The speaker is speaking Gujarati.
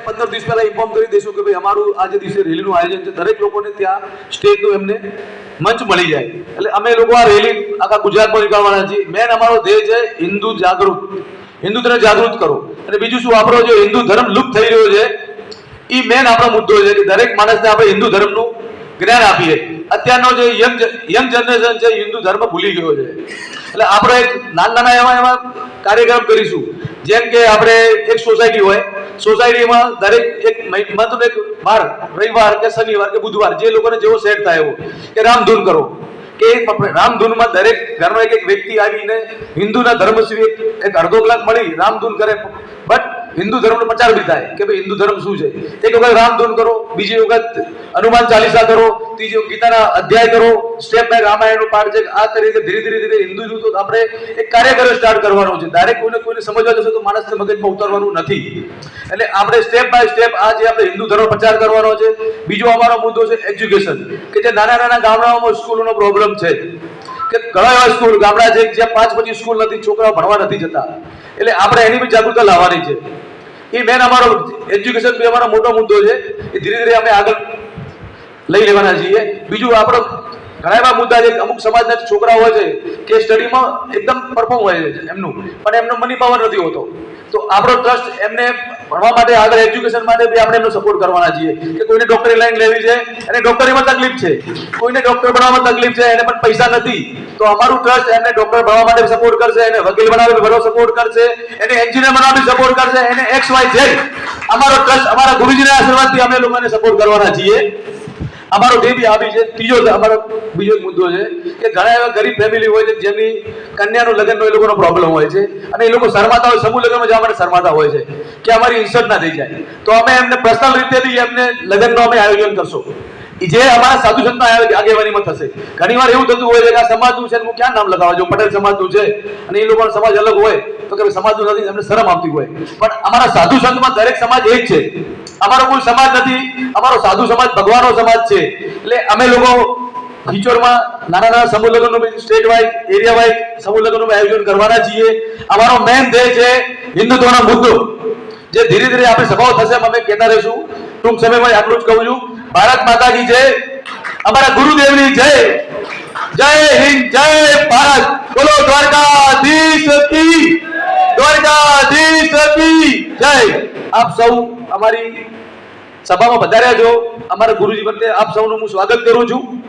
પંદર દિવસ પહેલા ઇન્ફોર્મ કરી દઈશું કે ભાઈ અમારું આજે દિવસે રેલીનું આયોજન છે, દરેક લોકોને ત્યાં સ્ટેજનું એમને મંચ મળી જાય. એટલે અમે લોકો આ રેલી આખા ગુજરાતમાં નીકળવાના છીએ. મેન અમારો ધ્યેય છે હિન્દુ જાગૃત. હિન્દુ ધર્મ જાગૃત કરો. અને બીજું શું, આપણો જે હિન્દુ ધર્મ લુપ્ત થઈ રહ્યો છે એ મેન આપણો મુદ્દો છે કે દરેક માણસને આપણે હિન્દુ ધર્મનું જ્ઞાન આપીએ. અત્યારનો જે યંગ યંગ જનરેશન છે, હિન્દુ ધર્મ ભૂલી ગયો છે. એટલે આપણે એક નાના નાના એવા એવા કાર્યક્રમ કરીશું. જેમ કે આપણે એક સોસાયટી હોય સોસાયટીમાં દરેક એક મંથનો એક વાર, રવિવાર કે શનિવાર કે બુધવાર જે લોકોને જેવો સેટ થાય એવો, કે રામધૂન કરો. કે રામધૂનમાં દરેક ઘરનો એક એક વ્યક્તિ આવીને હિન્દુના ધર્મ વિશે એક અડધો કલાક મળી રામધૂન કરે. બટ હિન્દુ ધર્મનો પ્રચાર બી થાય કે ભાઈ હિન્દુ ધર્મ શું છે? એક વખત રામધૂન કરો, બીજી વખત હનુમાન ચાલીસા કરો, ત્રીજી વખત ગીતાના અધ્યાય કરો સ્ટેપ બાય રામાયણનો પાઠ છે, આ તરીકે ધીરે ધીરે ધીરે હિન્દુ જૂથ તો આપણે એક કાર્યક્રમ સ્ટાર્ટ કરવાનો છે. ડાયરેક્ટ કોઈને કોઈને સમજવા જશે તો માણસને મગજમાં ઉતારવાનું નથી. એટલે આપણે સ્ટેપ બાય સ્ટેપ આ જે આપણે હિન્દુ ધર્મ પ્રચાર કરવાનો છે, બીજો અમારો મુદ્દો છે એજ્યુકેશન કે જે નાના નાના ગામડાઓમાં સ્કૂલોનો પ્રોબ્લેમ છે. કે ઘણા એવા સ્કૂલ, ગામડા છે, જ્યાં પાંચ પછી સ્કૂલ નથી, છોકરાઓ ભણવા નથી જતા. એટલે આપણે એની બી જાગૃતતા લાવવાની છે. એ મેન અમારો એજ્યુકેશન બી અમારો મોટો મુદ્દો છે. એ ધીરે ધીરે અમે આગળ લઈ લેવાના છીએ. બીજું આપણો ઘણા એવા મુદ્દા છે. અમુક સમાજના છોકરાઓ હોય છે કે સ્ટડીમાં એકદમ પરફોર્મ હોય છે એમનું. પણ એમનો મની પાવર નથી હોતો. તો આપણો ટ્રસ્ટ એમને ભણવા માટે આગળ એજ્યુકેશન માટે બી આપણે એમનો સપોર્ટ કરવાના છીએ કે કોઈને ડોક્ટરી લાઈન લેવી છે અને ડોક્ટરીમાં તકલીફ છે. કોઈને ડોક્ટર બનાવવામાં તકલીફ છે, એને પણ પૈસા નથી. તો અમારું ટ્રસ્ટ એમને ડોક્ટર બનવા માટે સપોર્ટ કરશે, એને વકીલ બનાવવા બરો સપોર્ટ કરશે, એને એન્જિનિયર બનાવવા સપોર્ટ કરશે, એને એક્સ વાય ઝેડ અમારો ટ્રસ્ટ અમારા ગુરુજીના આશીર્વાદથી અમે લોકોને સપોર્ટ કરવાના છીએ. અમારો દેવી આવી છે. ત્રીજો અમારો બીજો મુદ્દો છે કે ઘણા એવા ગરીબ ફેમિલી હોય છે જેમની કન્યાનું લગ્નનો એ લોકોનો પ્રોબ્લેમ હોય છે અને એ લોકો શરમાતા હોય સમૂહ લગ્નમાં જવા માટે શરમાતા હોય છે કે અમારી ઇન્સર્ટ ના થઈ જાય. તો અમે એમને પર્સનલ રીતે એમને લગ્નનો અમે આયોજન કરશો. જે અમારા સાધુ સંતના આગેવાનીમાં થશે. ઘણી વાર એવું થતું હોય છે કે આ સમાજનું છે હું ક્યાં નામ લગાવવા જો પટેલ સમાજનું છે. અને એ લોકોનો સમાજ અલગ હોય તો કે સમાજનું નથી, એમને શરમ આવતી હોય. પણ અમારા સાધુ સંતમાં દરેક સમાજ એક છે. અમારો કોઈ સમાજ નથી. અમારો સાધુ સમાજ, ભગવાનનો સમાજ છે. એટલે અમે લોકો ખીચોરમાં નાના નાના સમૂહ લગ્નનું સ્ટેટ વાઇઝ એરિયા વાઇઝ સમૂહ લગ્નનું આયોજન કરવાના છીએ. અમારો મેન ધ્યેય છે હિન્દુત્વનો મુદ્દો. જે ધીરે ધીરે આપણે સભાઓ થશે અમે કહેતા રહીશું. ટૂંક સમયમાં આટલું જ કહું છું. ભારત માતાજી છે અમારા ગુરુદેવની જય. જય હિન્દ, જય ભારત. બોલો દ્વારકાધીશ કી. આપ સૌ અમારી સભામાં વધાર્યા છો. અમારા ગુરુજી પ્રત્યે આપ સૌનું હું સ્વાગત કરું છું.